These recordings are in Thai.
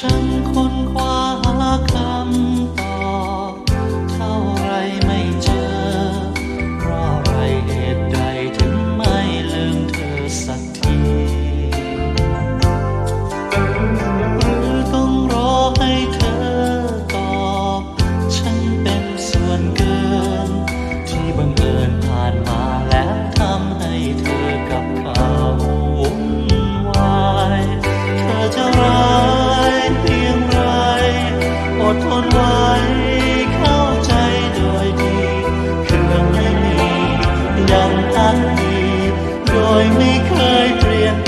ฉันค้นคว้าาคำตอบ อดทนไว้ เข้าใจโดยดีเครื่องไม่มีอย่างตั้งดี โดยไม่เคยเปลี่ยน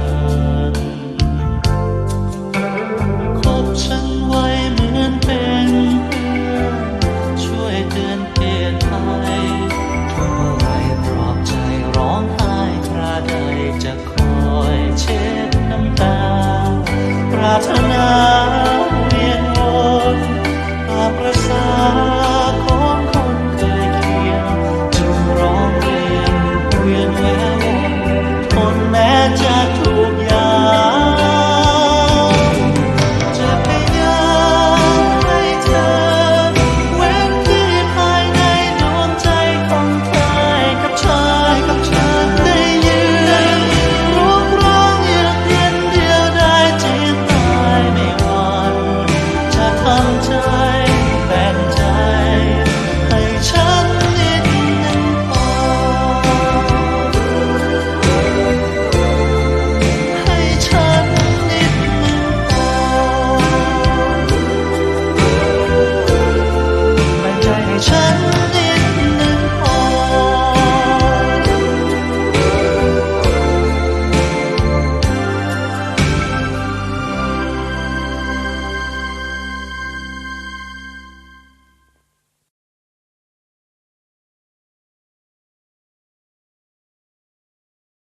now.